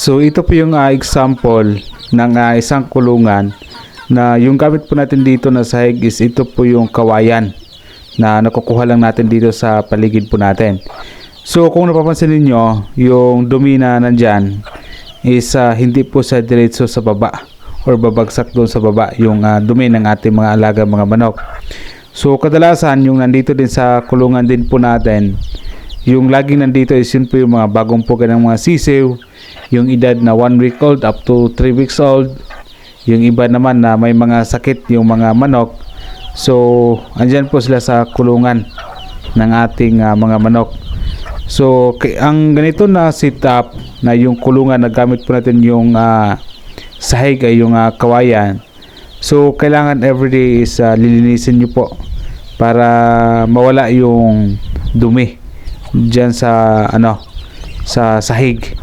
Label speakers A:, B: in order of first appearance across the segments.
A: So ito po yung ah, example ng ah, isang kulungan na yung gamit po natin dito na sahig is ito po yung kawayan na nakukuha lang natin dito sa paligid po natin. So kung napapansin ninyo, yung dumi na nandyan is ah, hindi po sa diretso sa baba or babagsak doon sa baba yung ah, dumi ng ating mga alaga mga manok. So kadalasan yung nandito din sa kulungan din po natin, yung laging nandito is yun po yung mga bagong puga ng mga sisiw, yung edad na 1 week old up to 3 weeks old, yung iba naman na may mga sakit yung mga manok. So andyan po sila sa kulungan ng ating ah, mga manok. So ang ganito na setup na yung kulungan na gamit po natin yung ah, sahig ay yung ah, kawayan. So kailangan everyday is ah, lilinisin nyo po para mawala yung dumi diyan sa ano sa sahig.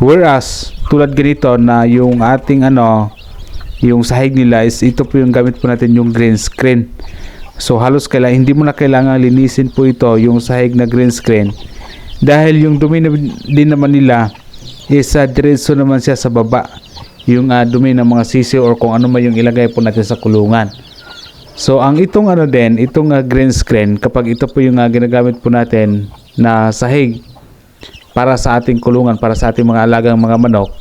A: Whereas tulad ganito na yung ating ano yung sahig nila is ito po yung gamit po natin yung green screen. So halos kailangan hindi mo na kailangan linisin po ito yung sahig na green screen dahil yung dumi din naman nila is uh, diretso naman siya sa baba yung ah, dumi ng mga sisiw or kung ano man yung ilagay po natin sa kulungan. So ang itong ano din, itong ah, green screen kapag ito po yung ah, ginagamit po natin na sahig para sa ating kulungan, para sa ating mga alagang mga manok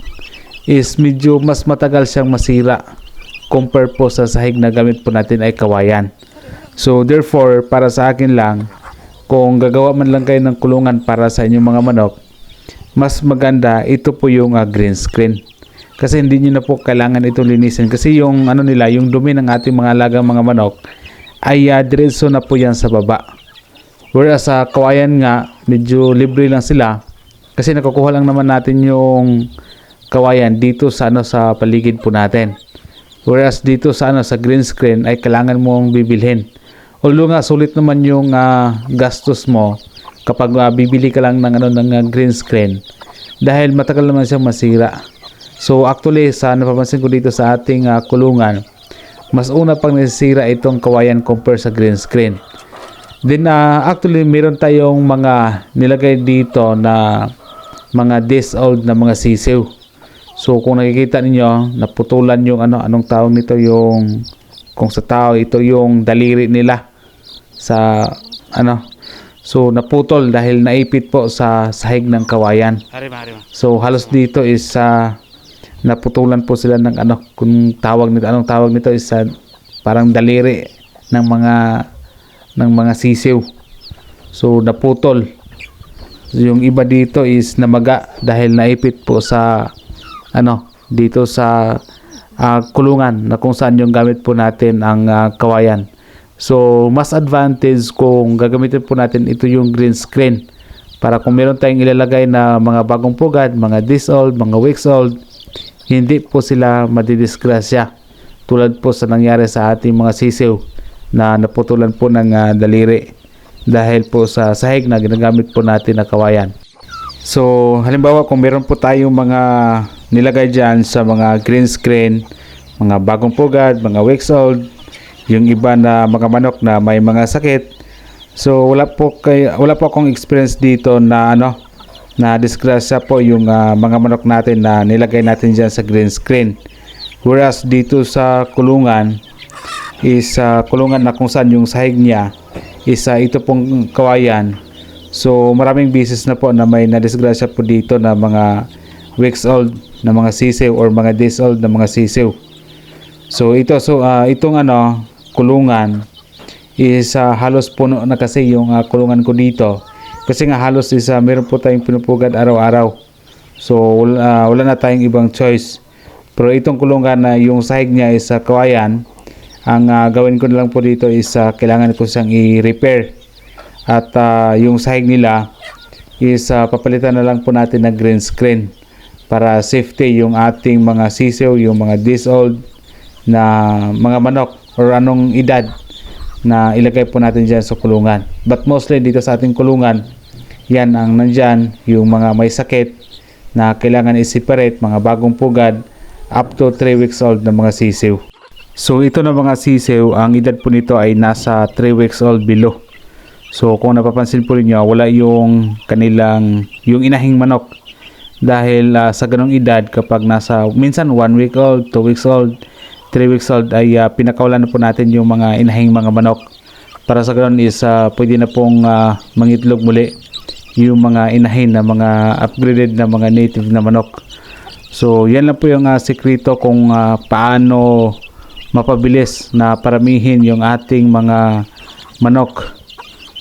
A: is medyo mas matagal siyang masira compare po sa sahig na gamit po natin ay kawayan. So therefore, para sa akin lang, kung gagawa man lang kayo ng kulungan para sa inyong mga manok, mas maganda ito po yung ah, green screen. Kasi hindi nyo na po kailangan itong linisin. Kasi yung ano nila, yung dumi ng ating mga alagang mga manok ay uh, diretso na po yan sa baba. Whereas sa kawayan nga, medyo libre lang sila. Kasi nakukuha lang naman natin yung kawayan dito sa ano sa paligid po natin. Whereas dito sa ano sa green screen ay kailangan mong bibilhin. Although nga sulit naman yung ah, gastos mo kapag ah, bibili ka lang ng ano ng ah, green screen dahil matagal naman siyang masira. So actually sa napapansin ko dito sa ating ah, kulungan, mas una pang nasisira itong kawayan compare sa green screen. Then ah, actually meron tayong mga nilagay dito na mga days old na mga sisiw. So kung nakikita ninyo, naputulan yung ano, anong tawag nito yung kung sa tao ito yung daliri nila sa ano. So naputol dahil naipit po sa sahig ng kawayan. So halos dito is sa naputulan po sila ng ano kung tawag nito anong tawag nito is sa parang daliri ng mga ng mga sisiw. So naputol. Yung iba dito is namaga dahil naipit po sa ano dito sa ah, kulungan na kung saan yung gamit po natin ang ah, kawayan. So mas advantage kung gagamitin po natin ito yung green screen. Para kung meron tayong ilalagay na mga bagong pugad, mga days old, mga weeks old, hindi po sila madidisgrasya. Tulad po sa nangyari sa ating mga sisiw na naputulan po ng ah, daliri dahil po sa sahig na ginagamit po natin na kawayan. So, halimbawa kung meron po tayong mga nilagay dyan sa mga green screen, mga bagong pugad, mga weeks old, yung iba na mga manok na may mga sakit. So, wala po kay wala po akong experience dito na ano na disgrasya po yung ah, mga manok natin na nilagay natin dyan sa green screen. Whereas dito sa kulungan is sa kulungan na kung saan yung sahig niya is ah, ito pong kawayan. So maraming beses na po na may nadisgrasya po dito na mga weeks old na mga sisiw or mga days old na mga sisiw. So ito so ah, itong ano kulungan is ah, halos puno na kasi yung ah, kulungan ko dito. Kasi nga halos is ah, meron po tayong pinupugad araw-araw. So ah, wala na tayong ibang choice. Pero itong kulungan na yung sahig niya is sa kawayan, ang ah, gawin ko na lang po dito is ah, kailangan ko siyang i-repair. At ah, yung sahig nila is ah, papalitan na lang po natin ng green screen para safety yung ating mga sisiw, yung mga days old na mga manok or anong edad na ilagay po natin dyan sa kulungan. But mostly dito sa ating kulungan, yan ang nandyan, yung mga may sakit na kailangan i-separate, mga bagong pugad, up to 3 weeks old na mga sisiw. So ito na mga sisiw, ang edad po nito ay nasa 3 weeks old below. So kung napapansin po ninyo, wala yung kanilang, yung inahing manok. Dahil ah, sa ganong edad kapag nasa minsan 1 week old, 2 weeks old, 3 weeks old ay ah, pinakawalan na po natin yung mga inahing mga manok. Para sa ganun is ah, pwede na pong ah, mangitlog muli yung mga inahin na mga upgraded na mga native na manok. So yan lang po yung ah, sekreto kung ah, paano mapabilis na paramihin yung ating mga manok.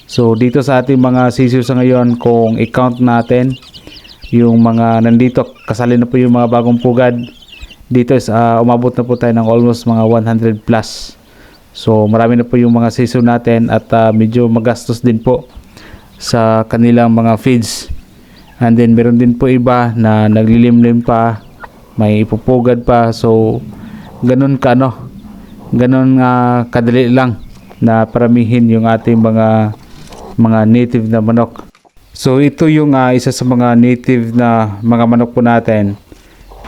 A: So dito sa ating mga sisiw sa ngayon kung i-count natin yung mga nandito kasali na po yung mga bagong pugad. Dito is ah, umabot na po tayo ng almost mga 100 plus. So marami na po yung mga sisiw natin at ah, medyo magastos din po sa kanilang mga feeds. And then meron din po iba na naglilimlim pa may ipupugad pa. So ganun ka ano ganun nga kadali lang na paramihin yung ating mga mga native na manok. So ito yung ah, isa sa mga native na mga manok po natin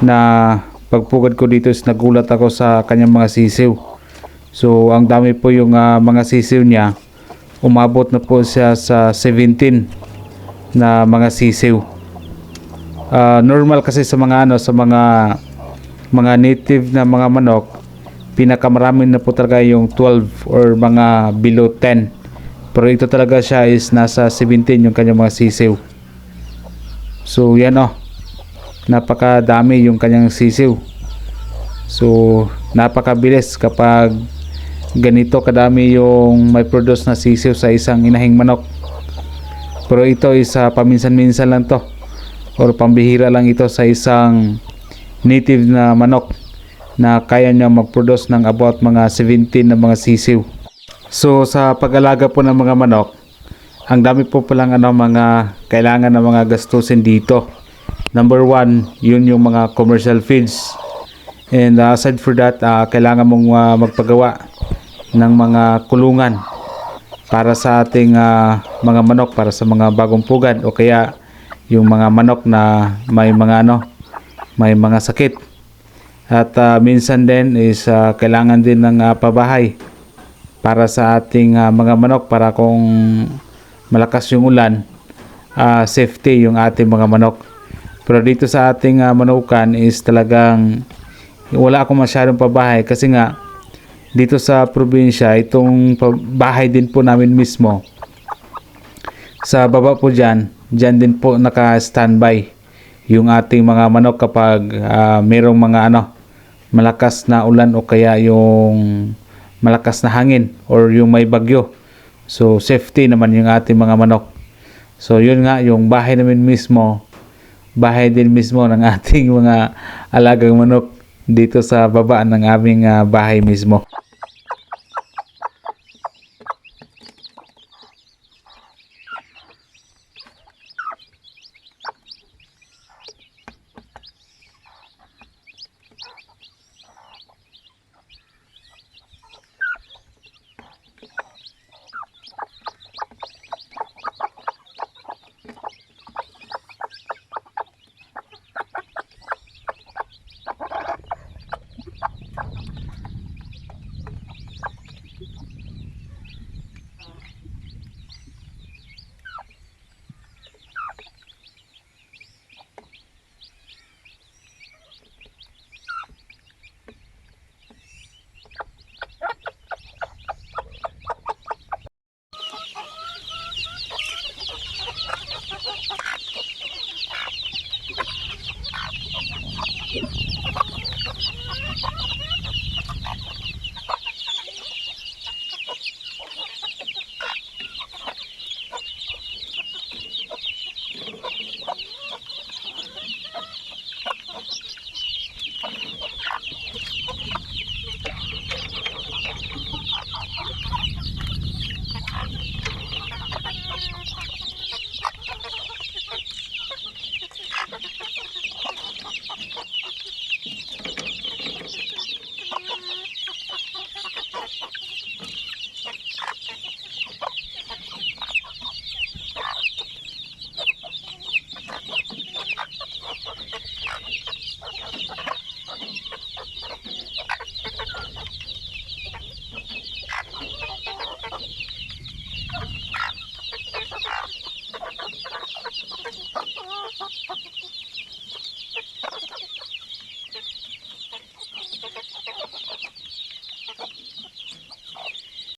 A: na pagpugad ko dito is nagulat ako sa kanyang mga sisiw. So ang dami po yung ah, mga sisiw niya. Umabot na po siya sa 17 na mga sisiw. Ah, normal kasi sa mga ano sa mga mga native na mga manok pinakamarami na po talaga yung 12 or mga below 10 pero ito talaga siya is nasa 17 yung kanyang mga sisiw. So yan oh. Napakadami yung kanyang sisiw. So napakabilis kapag ganito kadami yung may produce na sisiw sa isang inahing manok. Pero ito is ah, paminsan-minsan lang to. Or pambihira lang ito sa isang native na manok na kaya niya mag-produce ng about mga 17 na mga sisiw. So sa pag-alaga po ng mga manok, ang dami po palang ano, mga kailangan ng mga gastusin dito. Number one, yun yung mga commercial feeds. And uh, aside for that, ah, kailangan mong ah, magpagawa ng mga kulungan para sa ating ah, mga manok, para sa mga bagong pugad o kaya yung mga manok na may mga ano, may mga sakit. At ah, minsan din is ah, kailangan din ng ah, pabahay para sa ating ah, mga manok para kung malakas yung ulan, ah, safety yung ating mga manok. Pero dito sa ating ah, manukan is talagang wala akong masyadong pabahay kasi nga dito sa probinsya itong bahay din po namin mismo sa baba po dyan, dyan din po naka-standby yung ating mga manok kapag ah, merong mga ano, malakas na ulan o kaya yung malakas na hangin or yung may bagyo. So safety naman yung ating mga manok. So yun nga, yung bahay namin mismo, bahay din mismo ng ating mga alagang manok dito sa baba ng aming ah, bahay mismo.